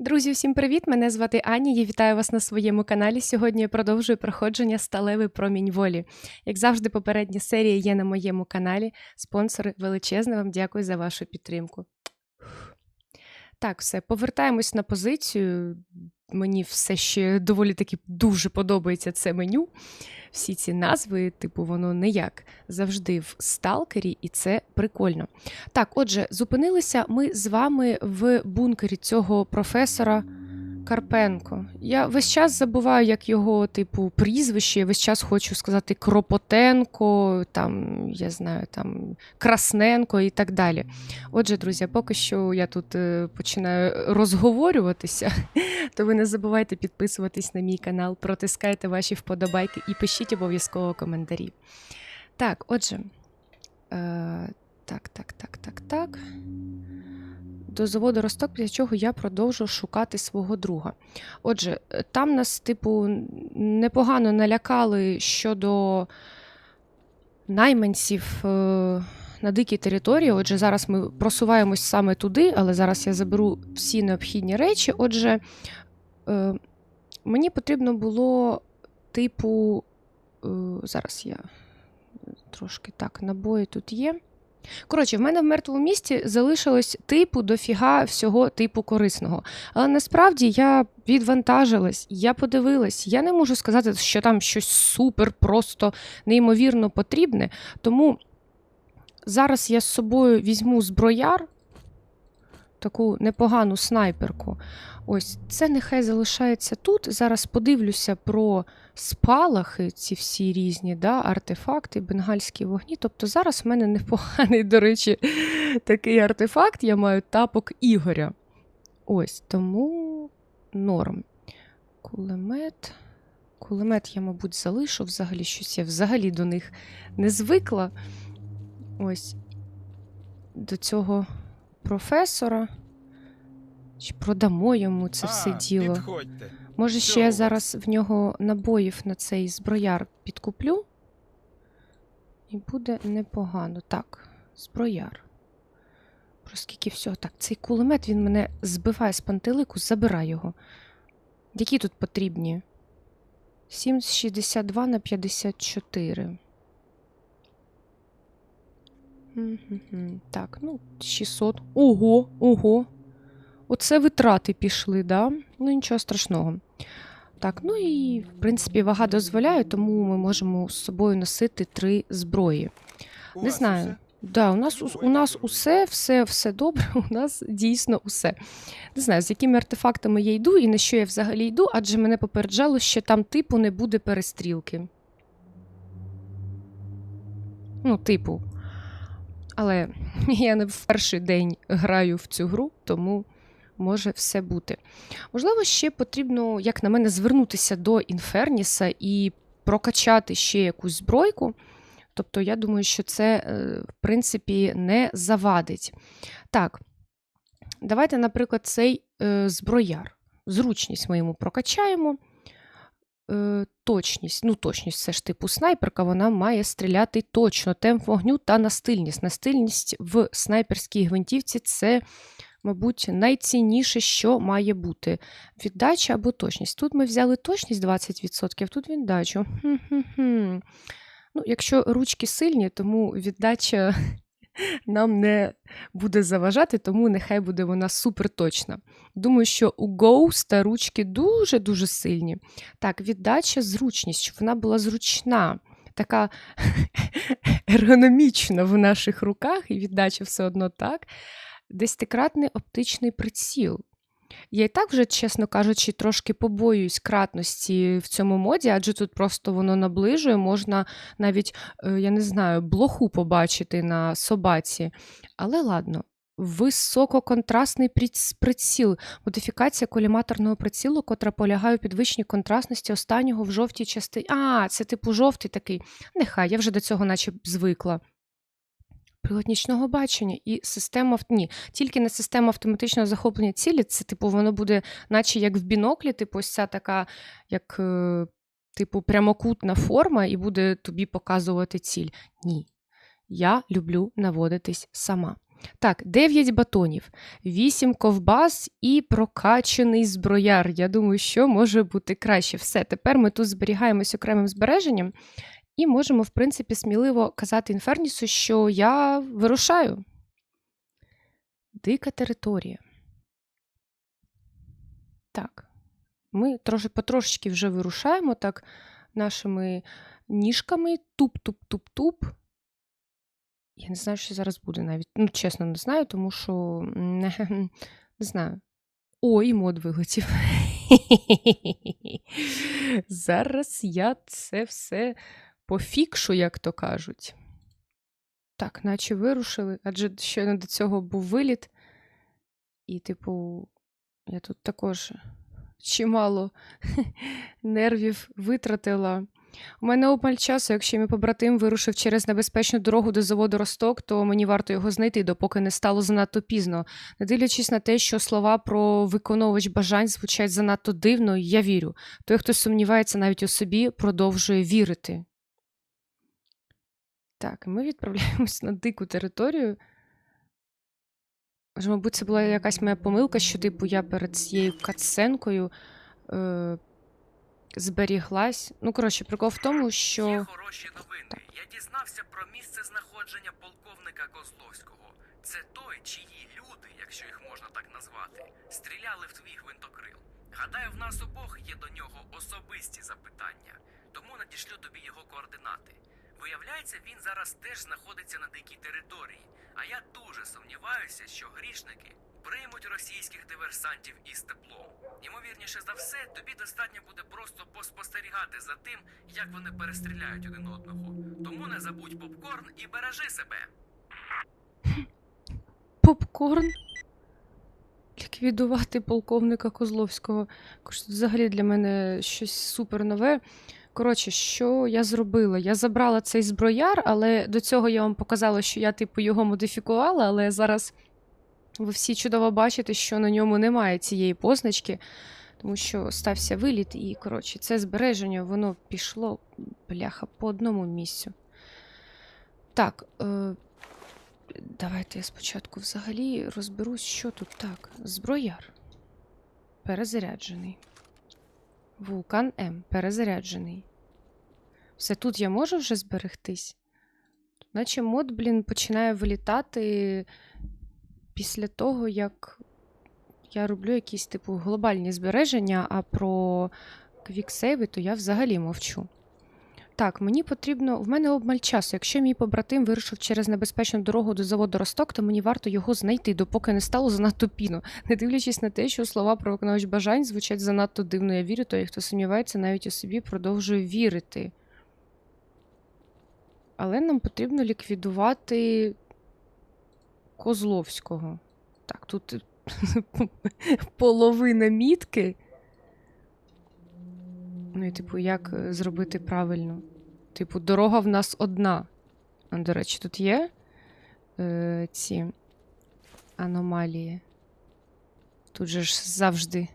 Друзі, всім привіт! Мене звати Аня. Я вітаю вас на своєму каналі. Сьогодні я продовжую проходження сталевий промінь волі. Як завжди, попередня серія є на моєму каналі. Спонсори, величезне вам дякую за вашу підтримку. Так, все, повертаємось на позицію. Мені все ще доволі таки дуже подобається це меню. Всі ці назви, типу, воно не як завжди в сталкері, і це прикольно. Так, отже, зупинилися ми з вами в бункері цього професора Карпенко. Я весь час забуваю, як його, типу, прізвище. Я весь час хочу сказати Кропотенко, там, я знаю, там Красненко і так далі. Отже, друзі, поки що я тут е, починаю розговорюватися, то ви не забувайте підписуватись на мій канал, протискайте ваші вподобайки і пишіть обов'язково коментарі. Так, отже. Е, так, так, так, так, так. До заводу Росток, після чого я продовжу шукати свого друга. Отже, е, там нас, типу, непогано налякали щодо найманців е, на дикій території. Отже, зараз ми просуваємось саме туди, але зараз я заберу всі необхідні речі. Отже, е, мені потрібно було, типу, е, зараз я трошки так, набої тут є. Коротше, в мене в мертвому місті залишилось типу дофіга всього типу корисного. Але насправді я відвантажилась, я подивилась, я не можу сказати, що там щось супер, просто неймовірно потрібне. Тому зараз я з собою візьму зброяр, таку непогану снайперку. Ось це нехай залишається тут. Зараз подивлюся про спалахи, ці всі різні да, артефакти, бенгальські вогні. Тобто зараз в мене непоганий, до речі, такий артефакт. Я маю тапок Ігоря. Ось, тому норм. Кулемет. Кулемет я, мабуть, залишу взагалі щось. Я взагалі до них не звикла. Ось до цього професора. Чи продамо йому це все діло? Підходьте. Може, ще я зараз в нього набоїв на цей зброяр підкуплю. І буде непогано. Так, зброяр. Про скільки всього. Так, цей кулемет він мене збиває з пантелику, забирай його. Які тут потрібні? 7,62 на 54. Так, ну, 600. Ого, ого. Оце витрати пішли, да? Ну, нічого страшного. Так, ну і, в принципі, вага дозволяє, тому ми можемо з собою носити три зброї. У Не знаю. усе? Да, у нас, ус- у нас усе, все, все добре, у нас дійсно усе. Не знаю, з якими артефактами я йду і на що я взагалі йду, адже мене попереджало, що там типу не буде перестрілки. Ну, типу. Але я не в перший день граю в цю гру, тому може все бути. Можливо, ще потрібно, як на мене, звернутися до Інферніса і прокачати ще якусь збройку. Тобто, я думаю, що це, е, в принципі, не завадить. Так, давайте, наприклад, цей е, зброяр. Зручність ми йому прокачаємо. Е, точність, ну точність, це ж типу снайперка, вона має стріляти точно, темп вогню та настильність. Настильність в снайперській гвинтівці це, мабуть, найцінніше, що має бути. Віддача або точність. Тут ми взяли точність 20%, тут віддачу. Ну, якщо ручки сильні, тому віддача нам не буде заважати, тому нехай буде вона суперточна. Думаю, що у Ghost ручки дуже-дуже сильні. Так, віддача зручність, щоб вона була зручна, така ергономічна в наших руках, і віддача все одно так. Десятикратний оптичний приціл. Я і так вже, чесно кажучи, трошки побоююсь кратності в цьому моді, адже тут просто воно наближує, можна навіть, е, я не знаю, блоху побачити на собаці. Але ладно. Висококонтрастний приціл, модифікація коліматорного прицілу, котра полягає у підвищенні контрастності останнього в жовтій частині. А, це типу жовтий такий. Нехай, я вже до цього наче звикла. Прилад бачення і система ні, тільки не система автоматичного захоплення цілі. Це, типу, воно буде, наче як в біноклі, типу, ось ця така, як, е, типу, прямокутна форма, і буде тобі показувати ціль. Ні. Я люблю наводитись сама. Так, 9 батонів, 8 ковбас і прокачаний зброяр. Я думаю, що може бути краще. Все, тепер ми тут зберігаємось окремим збереженням і можемо, в принципі, сміливо казати Інфернісу, що я вирушаю. Дика територія. Так. Ми трошки потрошечки вже вирушаємо так нашими ніжками. Туп-туп-туп-туп. Я не знаю, що зараз буде навіть. Ну, чесно, не знаю, тому що не, знаю. О, і мод вилетів. Зараз я це все пофікшу, як то кажуть. Так, наче вирушили, адже щойно до цього був виліт. І, типу, я тут також чимало нервів витратила. У мене обмаль часу, якщо мій побратим вирушив через небезпечну дорогу до заводу Росток, то мені варто його знайти, допоки не стало занадто пізно. Не дивлячись на те, що слова про виконувач бажань звучать занадто дивно, я вірю. Той, хто сумнівається навіть у собі, продовжує вірити. Так, ми відправляємось на дику територію. Може, мабуть, це була якась моя помилка, що, типу, я перед цією катсценкою е, зберіглась. Ну, коротше, прикол в тому, що. Є хороші новини. Я дізнався про місце знаходження полковника Козловського. Це той, чиї люди, якщо їх можна так назвати, стріляли в твій гвинтокрил. Гадаю, в нас обох є до нього особисті запитання, тому надішлю тобі його координати. Виявляється, він зараз теж знаходиться на дикій території, а я дуже сумніваюся, що грішники приймуть російських диверсантів із теплом. Ймовірніше за все, тобі достатньо буде просто поспостерігати за тим, як вони перестріляють один одного. Тому не забудь попкорн і бережи себе. Попкорн. Ліквідувати полковника Козловського. Взагалі для мене щось супер нове. Коротше, що я зробила? Я забрала цей зброяр, але до цього я вам показала, що я, типу, його модифікувала, але зараз ви всі чудово бачите, що на ньому немає цієї позначки, тому що стався виліт, і, коротше, це збереження, воно пішло, бляха, по одному місцю. Так, е, давайте я спочатку взагалі розберусь, що тут так. Зброяр. Перезаряджений. Вулкан М. Перезаряджений. Все тут я можу вже зберегтись. Наче мод, блін, починає вилітати після того, як я роблю якісь, типу, глобальні збереження, а про квіксейви, то я взагалі мовчу. Так, мені потрібно. В мене обмаль часу. Якщо мій побратим вирушив через небезпечну дорогу до заводу Росток, то мені варто його знайти, допоки не стало занадто пізно. Не дивлячись на те, що слова про виконавач бажань звучать занадто дивно. Я вірю, той, хто сумнівається навіть у собі, продовжує вірити. Але нам потрібно ліквідувати Козловського. Так, тут половина мітки. Ну і, типу, як е, зробити правильно? Типу, дорога в нас одна. До речі, тут є е, ці аномалії. Тут же ж завжди.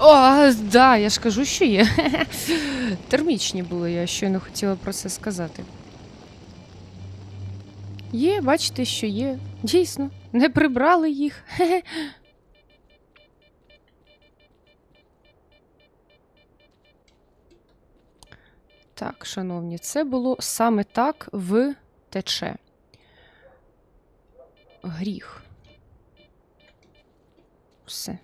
О, да, я ж кажу, що є. Термічні були, я щойно хотіла про це сказати. Є, бачите, що є. Дійсно, не прибрали їх. Так, шановні, це було саме так в ТЧ. Гріх. Все.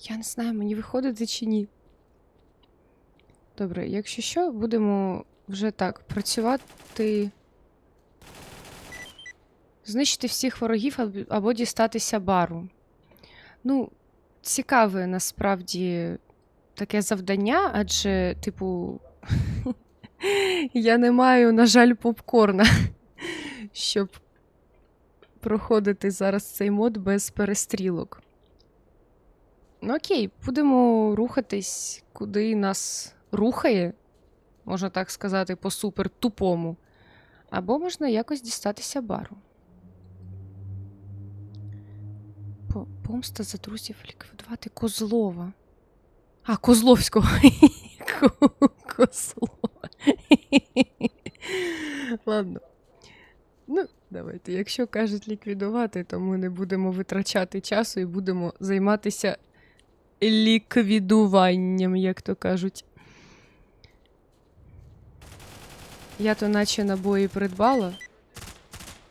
Я не знаю, мені виходити чи ні. Добре, якщо що, будемо вже так працювати. Знищити всіх ворогів або- дістатися бару. Ну, цікаве насправді таке завдання, адже, типу, я не маю, на жаль, попкорна, щоб проходити зараз цей мод без перестрілок. Ну, окей, будемо рухатись, куди нас рухає, можна так сказати, по супер тупому. Або можна якось дістатися бару. Помста за друзів ліквідувати Козлова. А, Козловського. Ко- Козло. Ладно. Ну, давайте. Якщо кажуть ліквідувати, то ми не будемо витрачати часу і будемо займатися ліквідуванням, як то кажуть. Я то наче набої придбала.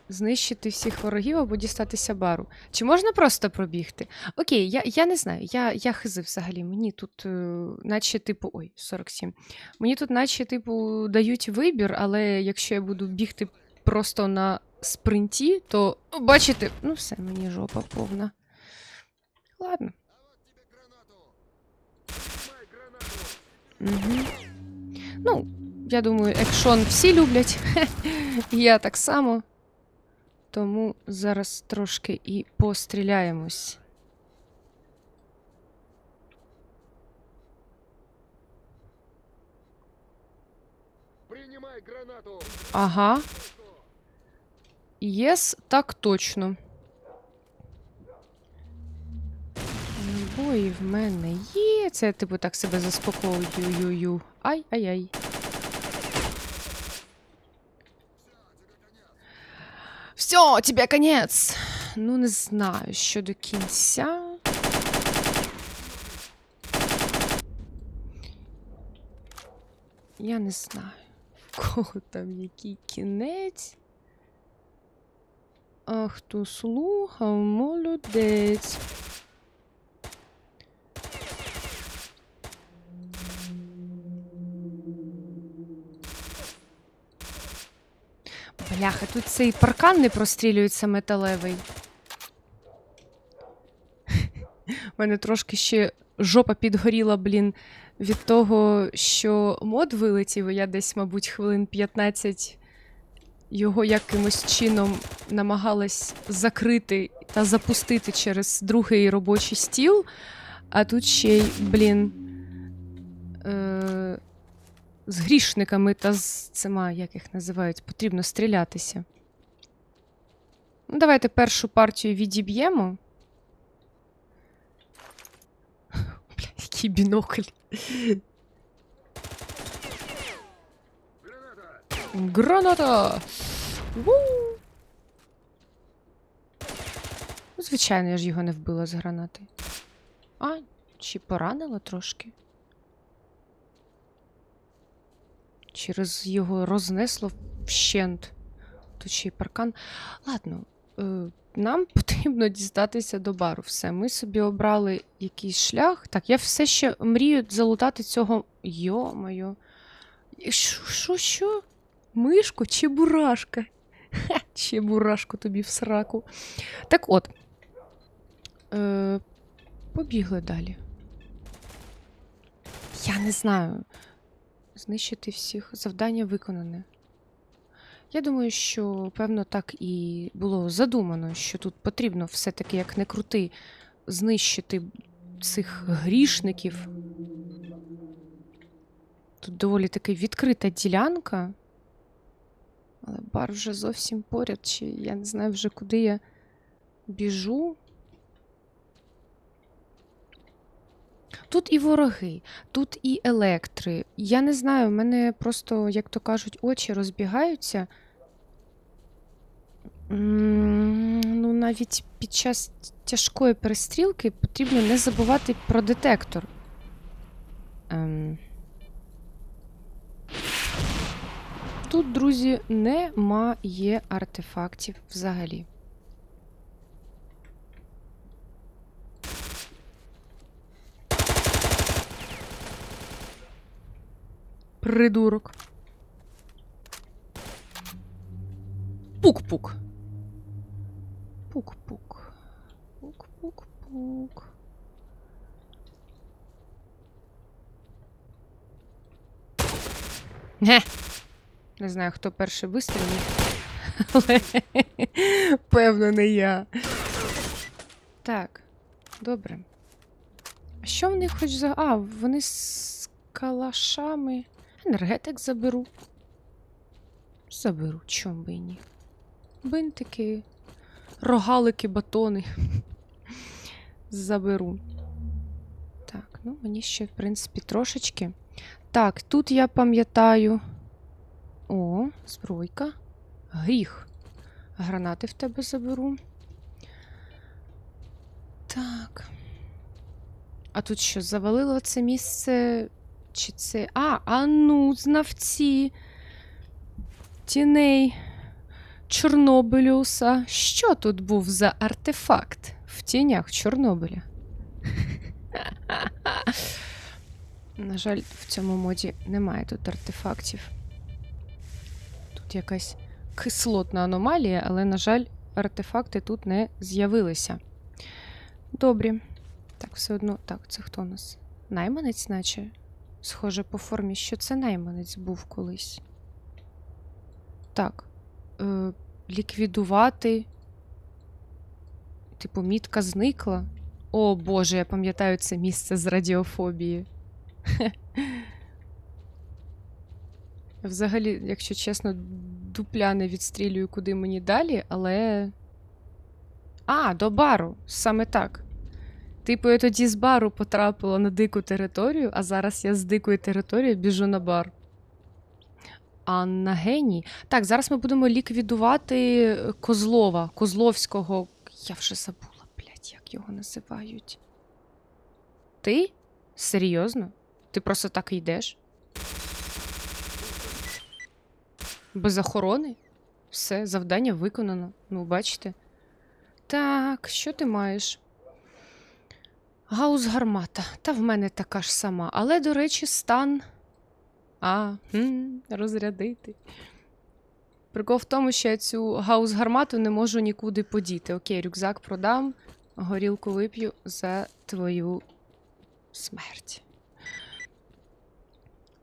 Знищити всіх ворогів або дістатися бару. Чи можна просто пробігти? Окей, я, я не знаю. Я, я хизи взагалі. Мені тут, е, наче, типу, ой, 47. Мені тут, наче, типу, дають вибір, але якщо я буду бігти просто на спринті, то ну, бачите, ну все, мені жопа повна. Ладно. Угу. Ну, я думаю, екшон всі люблять. І я так само. Тому зараз трошки і постріляємось. Принимай гранату! Ага. Єс, так точно. Набої в мене є. Це типу так себе заспокоюю. Ю-ю. Ай-ай-ай. Все, тебе конець. Ну, не знаю, що до кінця. Я не знаю, в кого там який кінець. А хто слухав, молодець. Бляха, тут цей паркан не прострілюється металевий. У мене трошки ще жопа підгоріла, блін, від того, що мод вилетів, я десь, мабуть, хвилин 15 його якимось чином намагалась закрити та запустити через другий робочий стіл. А тут ще й, блін, е- з грішниками та з цими, як їх називають, потрібно стрілятися. Ну, давайте першу партію відіб'ємо. Бля, який бінокль. Граната! Граната! Ву! Ну, Звичайно, я ж його не вбила з гранати. А, чи поранила трошки? Через його рознесло вщент. Тут ще й паркан. Ладно, е, нам потрібно дістатися до бару. Все, ми собі обрали якийсь шлях. Так, я все ще мрію залутати цього. Йо-моє. Що, що? Мишку чи бурашка? Ха, чи бурашку тобі в сраку. Так от. Е, побігли далі. Я не знаю. Знищити всіх. Завдання виконане. Я думаю, що, певно, так і було задумано, що тут потрібно все-таки, як не крути, знищити цих грішників. Тут доволі таки відкрита ділянка. Але бар вже зовсім поряд, чи я не знаю вже, куди я біжу. Тут і вороги, тут і електри. Я не знаю, в мене просто, як то кажуть, очі розбігаються. Ну, навіть під час тяжкої перестрілки потрібно не забувати про детектор. Ем. Тут, друзі, немає артефактів взагалі. Придурок. Пук-пук. Пук-пук. Пук-пук-пук. Ге. Не знаю, хто перший вистрілив. Але певно, не я. Так, добре. А що в них хоч за. А, вони з калашами. Енергетик заберу. Заберу, чом би і ні. Бинтики, рогалики, батони. Заберу. Так, ну мені ще, в принципі, трошечки. Так, тут я пам'ятаю. О, збройка. Гріх. Гранати в тебе заберу. Так. А тут що, завалило це місце? Чи це. А, а ну, знавці. Тіней. Чорнобилюса. Що тут був за артефакт в тінях Чорнобиля? На жаль, в цьому моді немає тут артефактів. Тут якась кислотна аномалія, але, на жаль, артефакти тут не з'явилися. Добрі. Так, все одно. Так, це хто у нас? Найманець, наче? Схоже по формі, що це найманець був колись. Так. Е, ліквідувати. Типу, мітка зникла. О Боже, я пам'ятаю це місце з радіофобії. Взагалі, якщо чесно, дупля не відстрілюю, куди мені далі, але. А, до бару. Саме так. Типу, я тоді з бару потрапила на дику територію, а зараз я з дикої території біжу на бар. Анна геній. Так, зараз ми будемо ліквідувати е, Козлова, Козловського. Я вже забула, блядь, як його називають. Ти? Серйозно? Ти просто так йдеш? Без охорони? Все, завдання виконано. Ну, бачите. Так, що ти маєш? Гаус гармата. Та в мене така ж сама. Але, до речі, стан. А, хм, розрядити. Прикол в тому, що я цю гаус гармату не можу нікуди подіти. Окей, рюкзак продам, горілку вип'ю за твою смерть.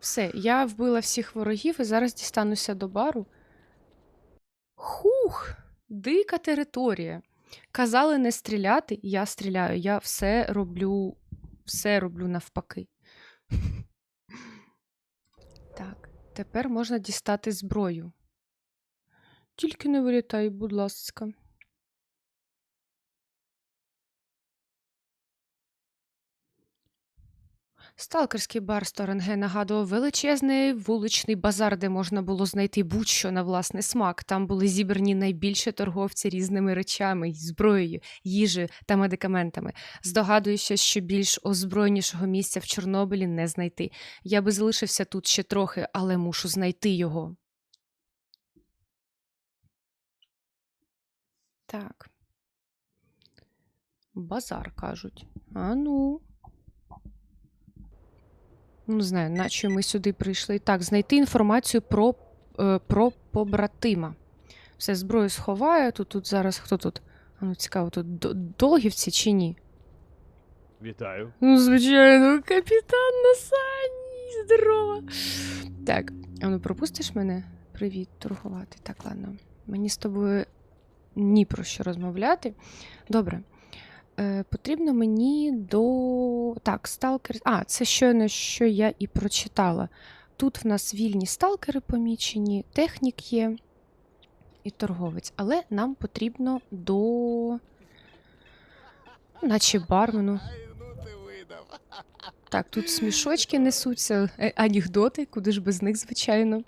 Все, я вбила всіх ворогів і зараз дістануся до бару. Хух! Дика територія. Казали не стріляти, я стріляю. Я все роблю, все роблю навпаки. Так, тепер можна дістати зброю. Тільки не вилітай, будь ласка. Сталкерський бар Сторенге нагадував величезний вуличний базар, де можна було знайти будь-що на власний смак. Там були зібрані найбільші торговці різними речами, зброєю, їжею та медикаментами. Здогадуюся, що більш озброєнішого місця в Чорнобилі не знайти. Я би залишився тут ще трохи, але мушу знайти його. Так. Базар кажуть. А ну. Ну, не знаю, наче ми сюди прийшли. Так, знайти інформацію про, е, про побратима. Все, зброю сховаю. Тут, тут зараз хто тут? А ну, цікаво, тут до- долгівці чи ні? Вітаю. Ну, звичайно, капітан на сані. Здорово. Так, а ну пропустиш мене? Привіт, торгувати. Так, ладно. Мені з тобою ні про що розмовляти. Добре. Е, потрібно мені до. Так, сталкер. А, це щойно, що я і прочитала. Тут в нас вільні сталкери помічені, технік є і торговець. Але нам потрібно до. Наче бармену. Так, тут смішочки несуться, е, анекдоти, куди ж без них, звичайно.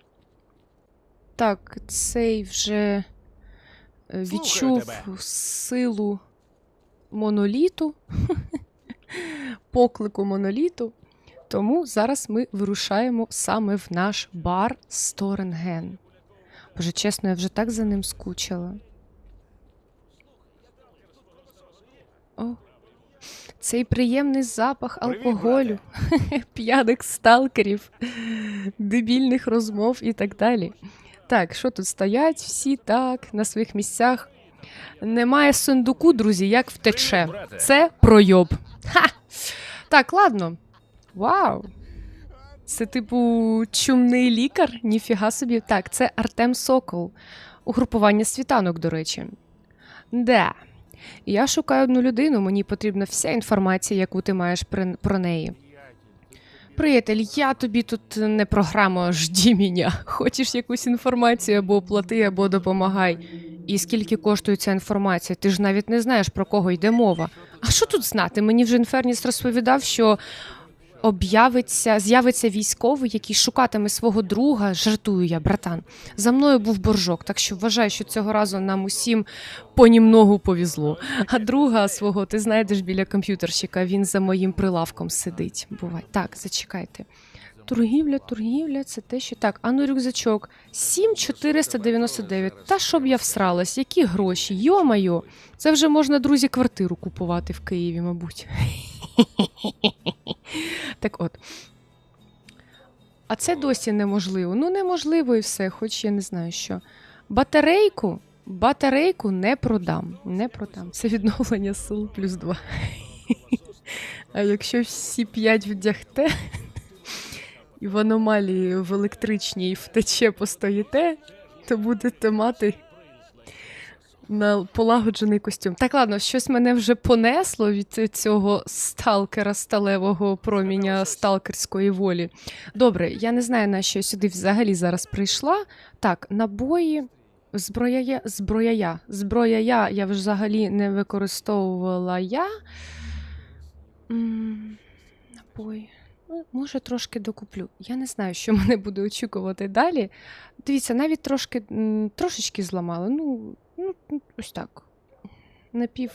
Так, цей вже е, відчув силу моноліту, поклику моноліту. Тому зараз ми вирушаємо саме в наш бар Сторенген. Боже, чесно, я вже так за ним скучила. О, цей приємний запах алкоголю, п'яних сталкерів, дебільних розмов і так далі. Так, що тут стоять? Всі так, на своїх місцях. Немає сундуку, друзі, як втече. Це пройоб. Ха! Так, ладно. Вау. Це, типу, чумний лікар? Ніфіга собі. Так, це Артем Сокол. Угрупування світанок, до речі. Да. Я шукаю одну людину, мені потрібна вся інформація, яку ти маєш про неї. Приятель, я тобі тут не програма жді мене. Хочеш якусь інформацію або плати, або допомагай. І скільки коштує ця інформація? Ти ж навіть не знаєш, про кого йде мова. А що тут знати? Мені вже інферніс розповідав, що об'явиться, з'явиться військовий, який шукатиме свого друга. Жартую я, братан. За мною був боржок, так що вважаю, що цього разу нам усім понімногу повезло. А друга свого ти знайдеш біля комп'ютерщика, він за моїм прилавком сидить. Бувай. Так, зачекайте. Торгівля, торгівля, це те, що так. А ну рюкзачок 7499. Та щоб я всралась, які гроші? Йо-майо, це вже можна, друзі, квартиру купувати в Києві, мабуть. От. А це досі неможливо. Ну, неможливо і все, хоч я не знаю що. Батарейку, батарейку не продам. Не продам. Це відновлення сил плюс 2. а якщо всі п'ять вдягте, і в аномалії в електричній втече постоїте, то будете мати на полагоджений костюм. Так, ладно, щось мене вже понесло від цього сталкера сталевого проміння сталкерської волі. Добре, я не знаю, на що я сюди взагалі зараз прийшла. Так, набої. Зброя, зброя, зброя я, я взагалі не використовувала я. Набої. Ну, може, трошки докуплю. Я не знаю, що мене буде очікувати далі. Дивіться, навіть трошки трошечки зламали. Ну, ну ось так. Напів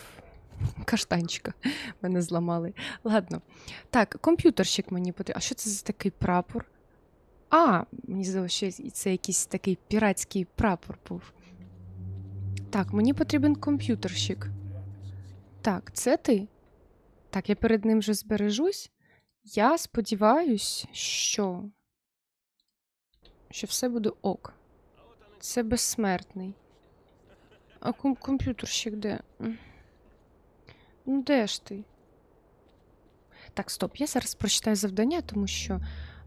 каштанчика мене зламали. Ладно. Так, комп'ютерщик мені потрібен. А що це за такий прапор? А, мені здалося, що це якийсь такий піратський прапор був. Так, мені потрібен комп'ютерщик. Так, це ти? Так, я перед ним вже збережусь. Я сподіваюсь, що. що все буде ок. Це безсмертний. А ком- комп'ютерщик де? Ну, де ж ти? Так, стоп, я зараз прочитаю завдання, тому що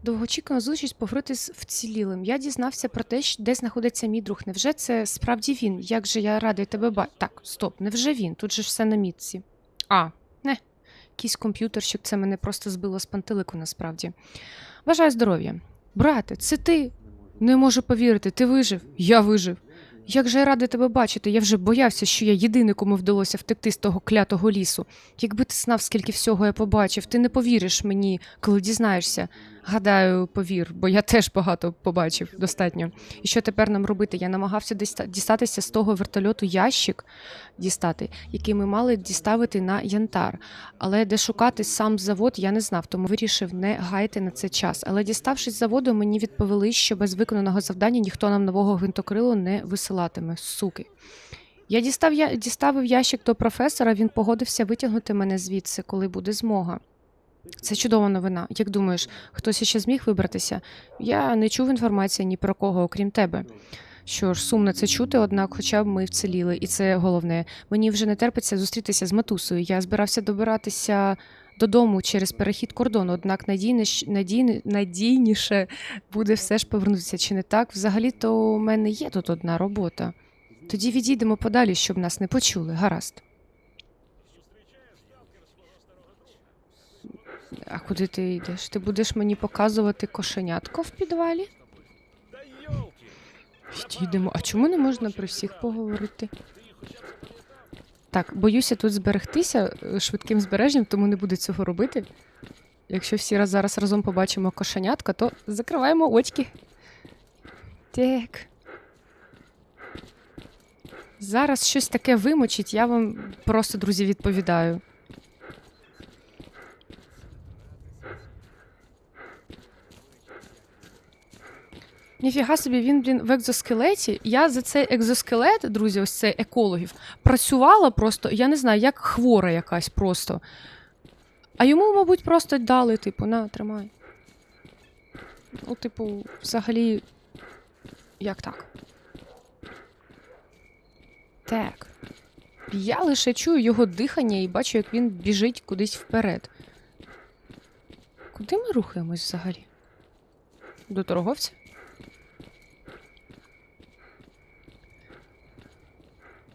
довгоочікувана зустріч поговорити з вцілілим. Я дізнався про те, де знаходиться мій друг. Невже це справді він? Як же я радий тебе бачити? Так, стоп, невже він? Тут же все на мітці. А, не, якийсь комп'ютерщик, це мене просто збило з пантелику насправді. Бажаю здоров'я. Брате, це ти? Не можу повірити, ти вижив? Я вижив. Як же я радий тебе бачити? Я вже боявся, що я єдиний, кому вдалося втекти з того клятого лісу. Якби ти знав, скільки всього я побачив, ти не повіриш мені, коли дізнаєшся. Гадаю, повір, бо я теж багато побачив достатньо. І що тепер нам робити? Я намагався діста- дістатися з того вертольоту ящик дістати, який ми мали діставити на янтар. Але де шукати сам завод, я не знав, тому вирішив не гаяти на це час. Але діставшись з заводу, мені відповіли, що без виконаного завдання ніхто нам нового гвинтокрилу не висилатиме. Суки. Я дістав я діставив ящик до професора. Він погодився витягнути мене звідси, коли буде змога. Це чудова новина. Як думаєш, хтось іще зміг вибратися? Я не чув інформації ні про кого, окрім тебе. Що ж, сумно це чути, однак, хоча б ми вціліли, і це головне. Мені вже не терпиться зустрітися з матусою. Я збирався добиратися додому через перехід кордону, однак надійніш, надійні, надійніше буде все ж повернутися. Чи не так? Взагалі-то у мене є тут одна робота. Тоді відійдемо подалі, щоб нас не почули. Гаразд. А куди ти йдеш? Ти будеш мені показувати кошенятко в підвалі? Йдемо. А чому не можна при всіх поговорити? Так, боюся тут зберегтися е, швидким збереженням, тому не буду цього робити. Якщо всі зараз разом побачимо кошенятка, то закриваємо очки. Так. Зараз щось таке вимочить, я вам просто, друзі, відповідаю. Ніфіга собі, він, блін, в екзоскелеті. Я за цей екзоскелет, друзі, ось цей екологів, працювала просто, я не знаю, як хвора якась просто. А йому, мабуть, просто дали, типу, на, тримай. Ну, типу, взагалі, як так? Так. Я лише чую його дихання і бачу, як він біжить кудись вперед. Куди ми рухаємось взагалі? До торговця?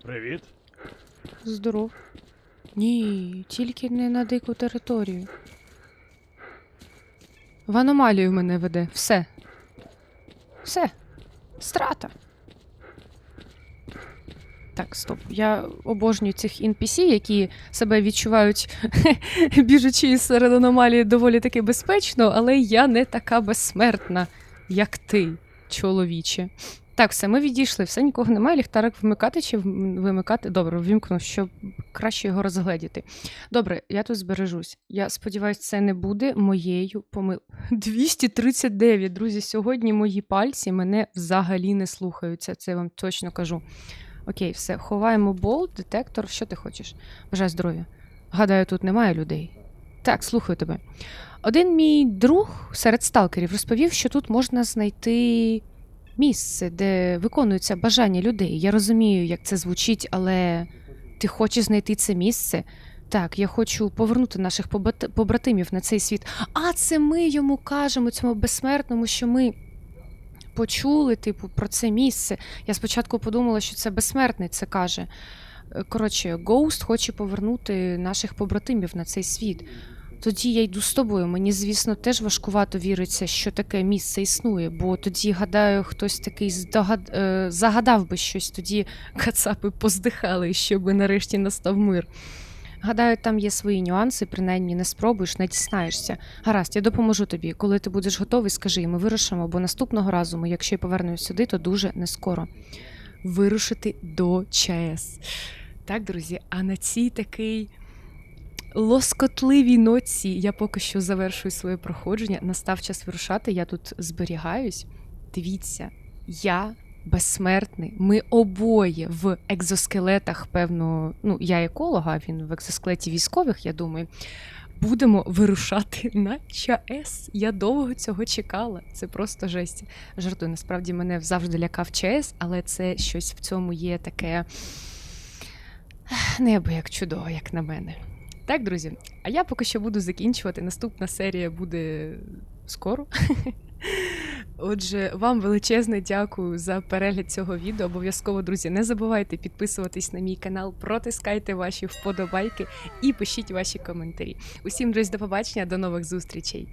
Привіт. Здоров. Ні, тільки не на дику територію. В аномалію мене веде. Все. Все. Страта. Так, стоп. Я обожнюю цих NPC, які себе відчувають, біжучи серед аномалії, доволі таки безпечно, але я не така безсмертна, як ти, чоловіче. Так, все, ми відійшли, все нікого немає. Ліхтарик вмикати чи вимикати? Добре, ввімкнув, щоб краще його розгледіти. Добре, я тут збережусь. Я сподіваюся, це не буде моєю помилкою. 239, друзі. Сьогодні мої пальці мене взагалі не слухаються. Це я вам точно кажу. Окей, все, ховаємо болт, детектор. Що ти хочеш? Бажаю здоров'я. Гадаю, тут немає людей. Так, слухаю тебе. Один мій друг серед сталкерів розповів, що тут можна знайти місце, де виконуються бажання людей. Я розумію, як це звучить, але ти хочеш знайти це місце? Так, я хочу повернути наших побратимів на цей світ. А це ми йому кажемо, цьому безсмертному, що ми почули, типу, про це місце. Я спочатку подумала, що це безсмертний це каже. Коротше, Гоуст хоче повернути наших побратимів на цей світ. Тоді я йду з тобою. Мені, звісно, теж важкувато віриться, що таке місце існує, бо тоді, гадаю, хтось такий здогад... е, загадав би щось, тоді кацапи поздихали, щоб нарешті настав мир. Гадаю, там є свої нюанси, принаймні не спробуєш, не дізнаєшся. Гаразд, я допоможу тобі. Коли ти будеш готовий, скажи, і ми вирушимо, бо наступного разу ми, якщо я повернусь сюди, то дуже не скоро. Вирушити до ЧАЕС. Так, друзі, а на цій такий лоскотливій ноці я поки що завершую своє проходження. Настав час вирушати, я тут зберігаюсь. Дивіться, я безсмертний. Ми обоє в екзоскелетах, певно, ну, я еколог, а він в екзоскелеті військових, я думаю. Будемо вирушати на ЧАЕС. Я довго цього чекала. Це просто жесть. Жартую, насправді мене завжди лякав ЧАЕС, але це щось в цьому є таке небо як чудово, як на мене. Так, друзі, а я поки що буду закінчувати. Наступна серія буде скоро. Отже, вам величезне дякую за перегляд цього відео. Обов'язково, друзі, не забувайте підписуватись на мій канал, протискайте ваші вподобайки і пишіть ваші коментарі. Усім, друзі, до побачення, до нових зустрічей.